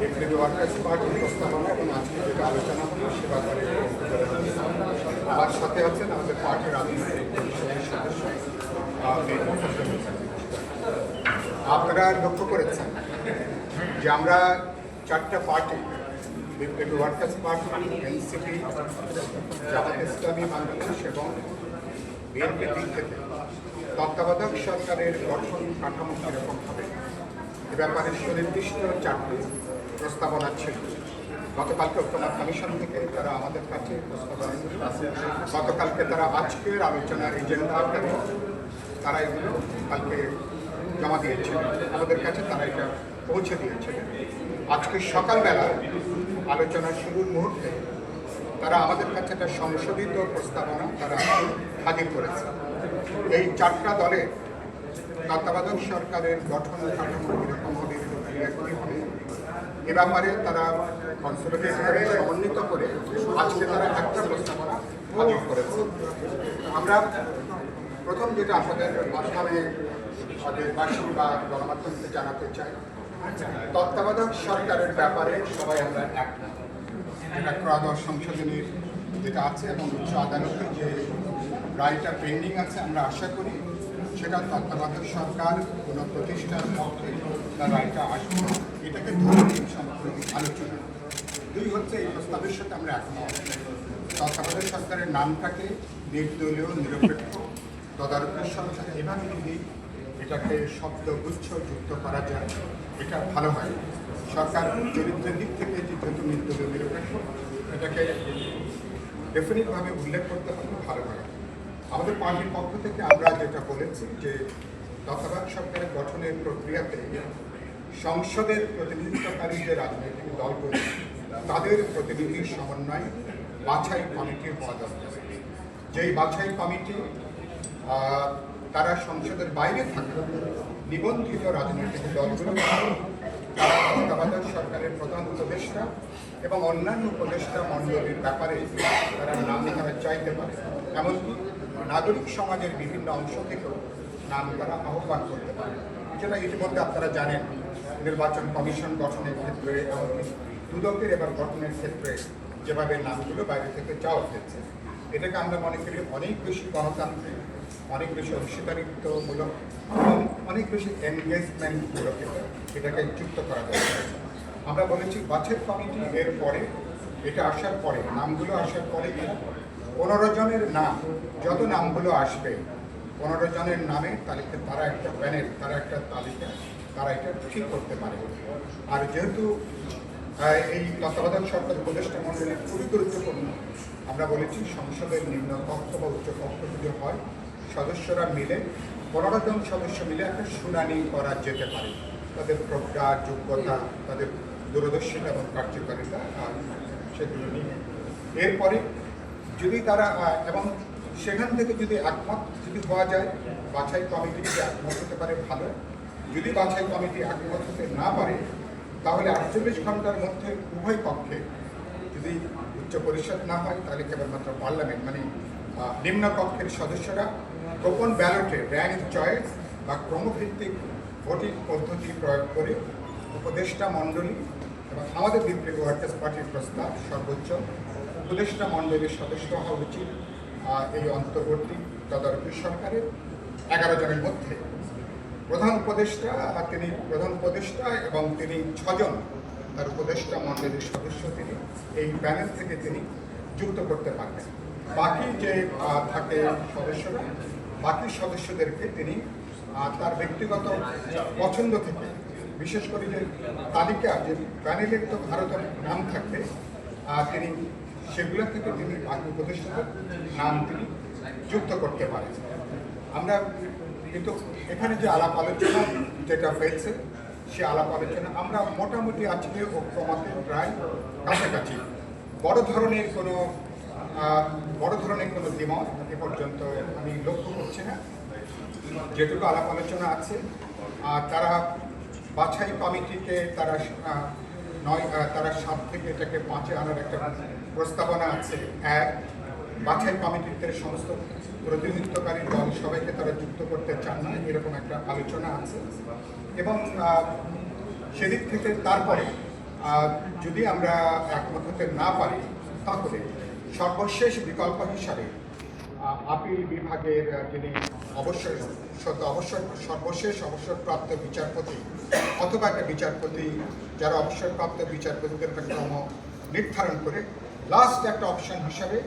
বিপ্লবী ওয়ার্কার্স পার্টির প্রস্তাবনা এবং আজকে যেটা আলোচনা হলো সে ব্যাপারে আমার সাথে আছেন আমাদের পার্টির রাজনৈতিক। আপনারা লক্ষ্য করেছেন যে আমরা চারটা পার্টি বিপ্লবী workers party NCP Jamaat Islami, Bangladesh এবং বিএনপি দিক থেকে তত্ত্বাবধায়ক সরকারের গঠন কাঠামো কীরকম হবে ব্যাপারে সুনির্দিষ্ট চারটি প্রস্তাবনা ছিল। গতকালকে ঐক্যমত কমিশন থেকে তারা আমাদের কাছে গতকালকে তারা আজকের আলোচনার এজেন্ডা তারা এগুলো কালকে জমা দিয়েছিল আমাদের কাছে তারা এটা পৌঁছে দিয়েছিল আজকে সকালবেলা আলোচনা শুরুর মুহূর্তে তারা আমাদের কাছে একটা সংশোধিত প্রস্তাবনা তারা হাজির করেছে। এই চারটা দলের তত্ত্বাবধায়ক সরকারের গঠন কাঠামো কীরকম হবে এ ব্যাপারে তারা কনসোলিডেট সমন্বিত করে আজকে তারা একটা প্রস্তাবনা করেছে। আমরা প্রথম যেটা আপনাদের মাধ্যমে দেশবাসী বা গণমাধ্যমকে জানাতে চাই, তত্ত্বাবধায়ক সরকারের ব্যাপারে সবাই আমরা এক এটা ত্রয়োদশ সংশোধনীর যেটা আছে এবং উচ্চ আদালতে যে রায়টা পেন্ডিং আছে, আমরা আশা করি সেটা তত্ত্বাবধায়ক সরকার, কোনো প্রতিষ্ঠান পক্ষে তার রায়টা আসবে এটাকে ধরে আলোচনা। দুই হচ্ছে এই প্রস্তাবের সাথে আমরা একমত। তত্ত্বাবধায়ক সরকারের নামটাকে নির্দলীয়, নিরপেক্ষ তদারকের সরকার এভাবে যদি এটাকে শব্দগুচ্ছ যুক্ত করা যায়, এটা ভালো হয়। সরকার চরিত্রের দিক থেকে যেহেতু নির্দলীয়, নিরপেক্ষ, এটাকে ডেফিনিটভাবে উল্লেখ করতে হবে ভালো হয়। আমাদের পার্টির পক্ষ থেকে আমরা যেটা বলেছি যে তত্ত্বাবধায়ক সরকারের গঠনের প্রক্রিয়াতে সংসদের প্রতিনিধিত্বকারী যে রাজনৈতিক দলগুলো, তাদের প্রতিনিধির সমন্বয়ে বাছাই কমিটি হওয়া দরকার। যেই বাছাই কমিটি তারা সংসদের বাইরে থাকা, নিবন্ধিত রাজনৈতিক দলগুলো, তারা সরকারের প্রধান উপদেষ্টা এবং অন্যান্য উপদেষ্টা মণ্ডলীর ব্যাপারে তারা নাম তারা চাইতে পারে। এমনকি নাগরিক সমাজের বিভিন্ন অংশ থেকেও নাম তারা আহ্বান করতে পারে। যেটা ইতিমধ্যে আপনারা জানেন, নির্বাচন কমিশন গঠনের ক্ষেত্রে এমনকি দুদকের এবার গঠনের ক্ষেত্রে যেভাবে নামগুলো বাইরে থেকে চাওয়া হয়েছে, এটাকে আমরা মনে করি অনেক বেশি গণতান্ত্রিক, অনেক বেশি অংশীদারিত্বমূলক এবং অনেক বেশি এনগেজমেন্টমূলক এটাকে যুক্ত করা দরকার আমরা বলেছি বাছের কমিটি এর পরে, এটা আসার পরে, নামগুলো আসার পরে পনেরো জনের নাম, যত নামগুলো আসবে, পনেরো জনের নামে তালিকা, তারা একটা প্যানেল তারা একটা তালিকা, তারা এটা ঠিক করতে পারে। আর যেহেতু এই তত্ত্বাবধায়ক সরকার উপদেষ্টা মন্ডলী খুবই গুরুত্বপূর্ণ, আমরা বলেছি সংসদের নিম্ন কক্ষ বা উচ্চ কক্ষ যদি হয়, সদস্যরা মিলে, পনেরো জন সদস্য মিলে একটা শুনানি করা যেতে পারে। তাদের প্রজ্ঞা, যোগ্যতা, তাদের দূরদর্শিতা এবং কার্যকারিতা সেগুলো নিয়ে এরপরে যদি তারা এবং সেখান থেকে যদি একমত যদি হওয়া যায়, বাছাই কমিটি যদি একমত হতে পারে, ভালো। যদি বাছাই কমিটি একমত হতে না পারে, তাহলে আটচল্লিশ ঘণ্টার মধ্যে উভয় পক্ষে যদি উচ্চ পরিষদ না হয়, তাহলে কেবলমাত্র পার্লামেন্ট মানে নিম্ন কক্ষের সদস্যরা গোপন ব্যালটে র্যাঙ্ক চয়েস বা ক্রমভিত্তিক ভোটিং পদ্ধতি প্রয়োগ করে উপদেষ্টা মণ্ডলী এবং আমাদের বিপ্লবী ওয়ার্কার্স পার্টির প্রস্তাব সর্বোচ্চ উপদেষ্টা মণ্ডলীর সদস্য হওয়া উচিত এই অন্তর্বর্তী তদারকি সরকারের এগারো জনের মধ্যে। প্রধান উপদেষ্টা তিনি প্রধান উপদেষ্টা এবং তিনি ছজন তার উপদেষ্টা মণ্ডলীর সদস্য তিনি, এই প্যানেল থেকে তিনি যুক্ত করতে পারবেন। বাকি যে থাকে সদস্যরা, বাকি সদস্যদেরকে তিনি তার ব্যক্তিগত পছন্দ থেকে, বিশেষ করে যে তালিকা, যে প্যানেলের তো ভারতের নাম থাকবে তিনি সেগুলো থেকে তিনি বাকি উপদেষ্টাদের নাম তিনি যুক্ত করতে পারেন। আমরা কিন্তু এখানে যে আলাপ আলোচনা যেটা হয়েছে, সে আলাপ আলোচনা আমরা মোটামুটি আজকে ঐক্যমতের প্রায় কাছাকাছি। বড় ধরনের কোনো বড় ধরনের কোনো দ্বিমত এ পর্যন্ত আমি লক্ষ্য করছি না। যেটুকু আলাপ আলোচনা আছে তারা বাছাই কমিটিকে তারা নয় তারা সাত থেকে এটাকে পাঁচে আনার একটা প্রস্তাবনা আছে এক, বাছাই কমিটিতে সমস্ত প্রতিনিধিত্বকারী দল সবাইকে তারা যুক্ত করতে চান না, এরকম একটা আলোচনা আছে। এবং সেদিক থেকে তারপরে যদি আমরা একমত হতে না পারি, তাহলে সর্বশেষ বিকল্প হিসাবে আপিল বিভাগের যিনি সত্য অবসর, সর্বশেষ অবসরপ্রাপ্ত বিচারপতি অথবা একটা বিচারপতি, যারা অবসরপ্রাপ্ত বিচারপতিদের একটা ক্রম নির্ধারণ করে লাস্ট একটা অপশন হিসাবে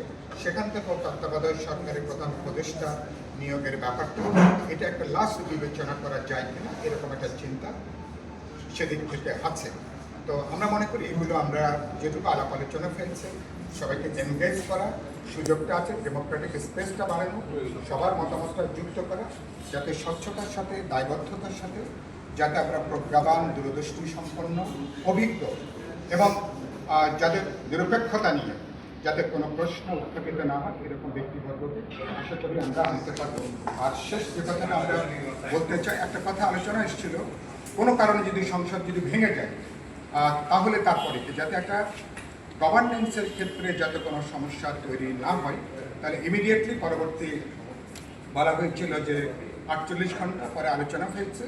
সেখান থেকেও তত্ত্বাবধায়ক সরকারের প্রধান উপদেষ্টা নিয়োগের ব্যাপারটা, এটা একটা লাস্ট বিবেচনা করা যায় কিনা, এরকম একটা চিন্তা সেদিক থেকে আছে। তো আমরা মনে করি এগুলো আমরা যেটুকু আলাপ আলোচনা ফেলছে সবাইকে এনগেজ করা, সুযোগটা আছে ডেমোক্রেটিক স্পেসটা বাড়ানো, সবার মতামতটা যুক্ত করা, যাতে স্বচ্ছতার সাথে, দায়বদ্ধতার সাথে, যাতে আমরা প্রজ্ঞাবান দূরদৃষ্টি সম্পন্ন অভিজ্ঞ এবং যাদের নিরপেক্ষতা নিয়ে যাতে কোনো প্রশ্ন উত্থাপিত না হয়, এরকম ব্যক্তিবর্গকে আশা করি আমরা আনতে পারব। আর শেষ যে কথাটা আমরা বলতে চাই, একটা কথা আলোচনা এসেছিল, কোনো কারণে যদি সংসদ যদি ভেঙে যায় তাহলে তারপরে যাতে একটা গভর্নেন্সের ক্ষেত্রে যাতে কোনো সমস্যা তৈরি না হয়, তাহলে ইমিডিয়েটলি পরবর্তী বলা হয়েছিল যে আটচল্লিশ ঘণ্টা পরে আলোচনা হয়েছে,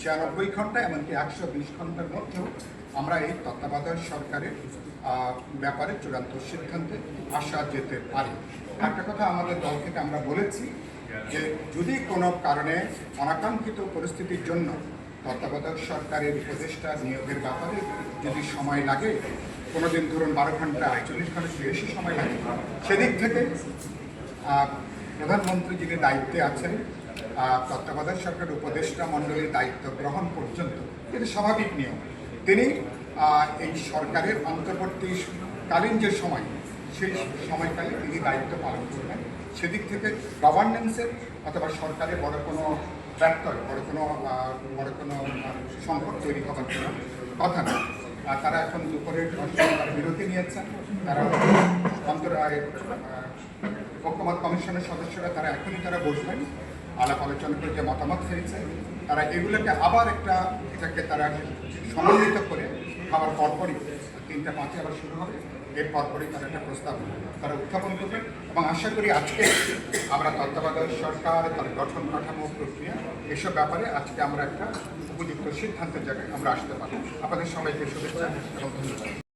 ছিয়ানব্বই ঘণ্টা, এমনকি একশো বিশ ঘণ্টার মধ্যেও আমরা এই তত্ত্বাবধায়ক সরকারের ব্যাপারে চূড়ান্ত সিদ্ধান্তে আসা যেতে পারি। একটা কথা আমাদের দল থেকে আমরা বলেছি যে যদি কোনো কারণে অনাকাঙ্ক্ষিত পরিস্থিতির জন্য তত্ত্বাবধায়ক সরকারের উপদেষ্টা নিয়োগের ব্যাপারে যদি সময় লাগে কোনো দিন ধরুন বারো ঘণ্টা আটচল্লিশ ঘণ্টা বেশি সময় লাগে, সেদিক থেকে প্রধানমন্ত্রী যিনি দায়িত্বে আছেন তত্ত্বাবধায়ক সরকারের উপদেষ্টা মণ্ডলীর দায়িত্ব গ্রহণ পর্যন্ত, এটা স্বাভাবিক নিয়ম। তিনি এই সরকারের অন্তর্বর্তীকালীন যে সময়, সেই সময়কালে তিনি দায়িত্ব পালন করবেন সেদিক থেকে গভর্নেন্সের অথবা সরকারের বড় কোনো ব্যর্থ বড় কোনো বড় কোনো সংকট তৈরি হবার কোনো কথা না। তারা এখন দুপুরের বিরতি নিয়েছেন। তারা অন্তর ঐক্যমত কমিশনের সদস্যরা তারা এখনই তারা বসবেন। আলাপ আলোচনা করে যে মতামত ফেলছে তারা এগুলোকে আবার একটা এটাকে তারা সমন্বিত করে খাবার পরপরই তিনটা, পাঁচে আবার শুরু হবে। এর পরপরই তারা একটা প্রস্তাব তারা উত্থাপন করবে এবং আশা করি আজকে আমরা তত্ত্বাবধায়ক সরকার, তার গঠন কাঠামো, প্রক্রিয়া, এসব ব্যাপারে আজকে আমরা একটা উপযুক্ত সিদ্ধান্তের জায়গায় আমরা আসতে পারি আপনাদের সবাইকে শুভেচ্ছা এবং ধন্যবাদ।